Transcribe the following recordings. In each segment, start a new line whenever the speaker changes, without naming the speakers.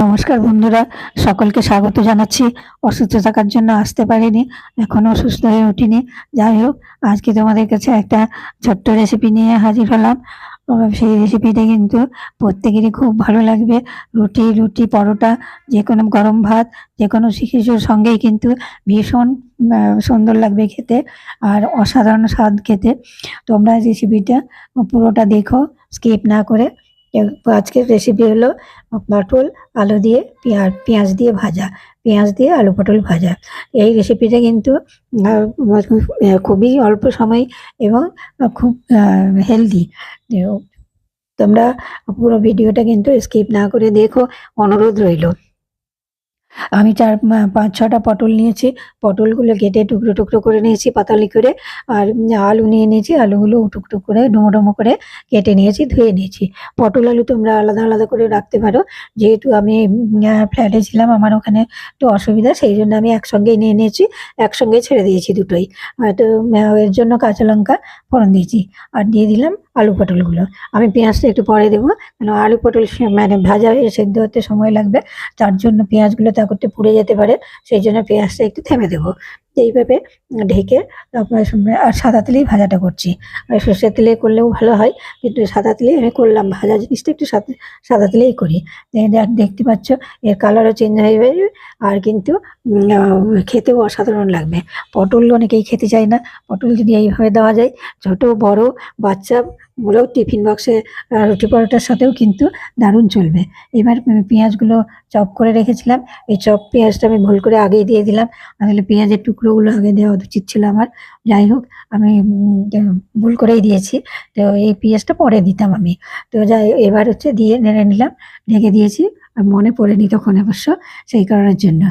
নমস্কার বন্ধুরা, সকলকে স্বাগত জানাচ্ছি। অসুস্থ থাকার জন্য আসতে পারিনি এখনও সুস্থ হয়ে উঠিনি যাই হোক, আজকে তোমাদের কাছে একটা ছোট্ট রেসিপি নিয়ে হাজির হলাম। সেই রেসিপিটা কিন্তু প্রত্যেকেরই খুব ভালো লাগবে। রুটি রুটি, পরোটা যে কোনো গরম ভাত যে কোনো কিছুর সঙ্গেই কিন্তু ভীষণ সুন্দর লাগবে খেতে আর অসাধারণ স্বাদ খেতে। তোমরা রেসিপিটা পুরোটা দেখো স্কিপ না করে আজকের রেসিপি হলো পটল, আলু দিয়ে পেঁয়াজ পেঁয়াজ দিয়ে ভাজা, পেঁয়াজ দিয়ে আলু পটল ভাজা। এই রেসিপিটা কিন্তু খুবই অল্প সময় এবং খুব হেলদি তোমরা পুরো ভিডিওটা কিন্তু স্কিপ না করে দেখো, অনুরোধ রইল। আমি চার পাঁচ, ছটা পটল নিয়েছি। পটলগুলো কেটে টুকরো টুকরো করে নিয়েছি, পাতালি করে। আর আলু নিয়ে নিয়েছি, আলুগুলো টুকরো করে, ডুমো ডুমো করে কেটে নিয়েছি, ধুয়ে নিয়েছি। পটল আলু তোমরা আলাদা আলাদা করে রাখতে পারো। যেহেতু আমি ফ্ল্যাটে ছিলাম, আমার ওখানে একটু অসুবিধা, সেই জন্য আমি একসঙ্গেই নিয়ে নিয়েছি, একসঙ্গে ছেড়ে দিয়েছি দুটোই। তো এর জন্য কাঁচা লঙ্কা ফোড়ন দিয়েছি। আর দিয়ে দিলাম আলু পটলগুলো। আমি পেঁয়াজটা একটু পরে দেবো, কেন আলু পটল মানে ভাজা হয়ে সেদ্ধ হতে সময় লাগবে, তার জন্য পেঁয়াজগুলো করতে পুড়ে যেতে পারে সেই জন্য পেঁয়াজটা একটু থেমে দেবো। এইভাবে ঢেকে সাদা তেলেই ভাজাটা করছি। আর সর্ষের তেলে করলেও ভালো হয়, কিন্তু সাদা তেলেই আমি করলাম ভাজা জিনিসটা একটু সাদা সাদা তেলেই করি। দেখ- দেখতে পাচ্ছ, এর কালারও চেঞ্জ হয়ে যাবে আর কিন্তু খেতেও অসাধারণ লাগবে। পটল অনেকেই খেতে চায় না। পটল যদি এইভাবে দেওয়া যায়, ছোট, বড়, বাচ্চা গুলোও টিফিন বক্সে রুটি পরোটার সাথেও কিন্তু দারুণ চলবে। এবার পেঁয়াজগুলো চপ করে রেখেছিলাম। এই চপ পেঁয়াজটা আমি ভুল করে আগেই দিয়ে দিলাম। আসলে পেঁয়াজের টুকরোগুলো আগে দেওয়া উচিত ছিল আমার। যাই হোক, আমি ভুল করেই দিয়েছি। তো এই পিঁয়াজটা পরে দিতাম আমি। তো যাই, এবার হচ্ছে দিয়ে নেড়ে নিলাম, ঢেকে দিয়েছি। মনে পড়েনি তখন অবশ্য, সেই কারণের জন্য।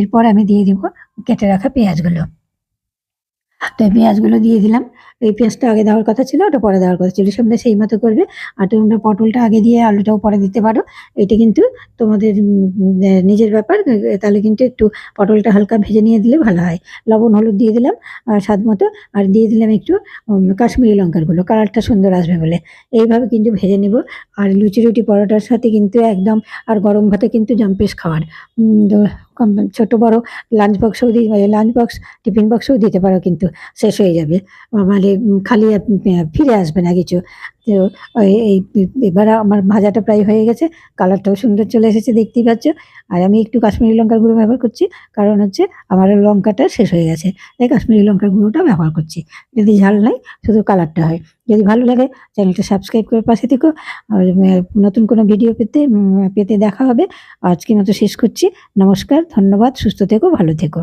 এরপর আমি দিয়ে দিব কেটে রাখা পেঁয়াজগুলো। তো এই পেঁয়াজগুলো দিয়ে দিলাম। এই পেঁয়াজটা আগে দেওয়ার কথা ছিল, ওটা পরে দেওয়ার কথা ছিল। সামনে সেই মতো করবে। আর তোমরা পটলটা আগে দিয়ে আলুটাও পরে দিতে পারো। এটা কিন্তু তোমাদের নিজের ব্যাপার। তাহলে কিন্তু একটু পটলটা হালকা ভেজে নিয়ে দিলে ভালো হয়। লবণ, হলুদ দিয়ে দিলাম স্বাদ মতো। আর দিয়ে দিলাম একটু কাশ্মীরি লঙ্কারগুলো। কালারটা সুন্দর আসবে বলে। এইভাবে কিন্তু ভেজে নেব। আর লুচি রুটি পরোটার সাথে কিন্তু একদম, আর গরম ভাতে কিন্তু জম্পেশ কম- ছোট, বড় লাঞ্চ বক্সও দিই লাঞ্চ বক্স টিফিন বক্সও দিতে পারো কিন্তু শেষ হয়ে যাবে। মানে খালি ফিরে আসবে না কিছু। তো এই- এবার আমার ভাজাটা প্রায় হয়ে গেছে, কালারটাও সুন্দর চলে এসেছে দেখতেই পাচ্ছ। আর আমি একটু কাশ্মীরি লঙ্কার গুঁড়ো ব্যবহার করছি, কারণ হচ্ছে আমার লঙ্কাটা শেষ হয়ে গেছে। তাই কাশ্মীরি লঙ্কার গুঁড়োটা ব্যবহার করছি। যদি ঝাল নাই, শুধু কালারটা হয়। যদি ভালো লাগে, চ্যানেলটা সাবস্ক্রাইব করে পাশে থেকো। আর নতুন কোনো ভিডিও পেতে পেতে দেখা হবে। আজকে মতো শেষ করছি। নমস্কার, ধন্যবাদ, সুস্থ থেকো, ভালো থেকো।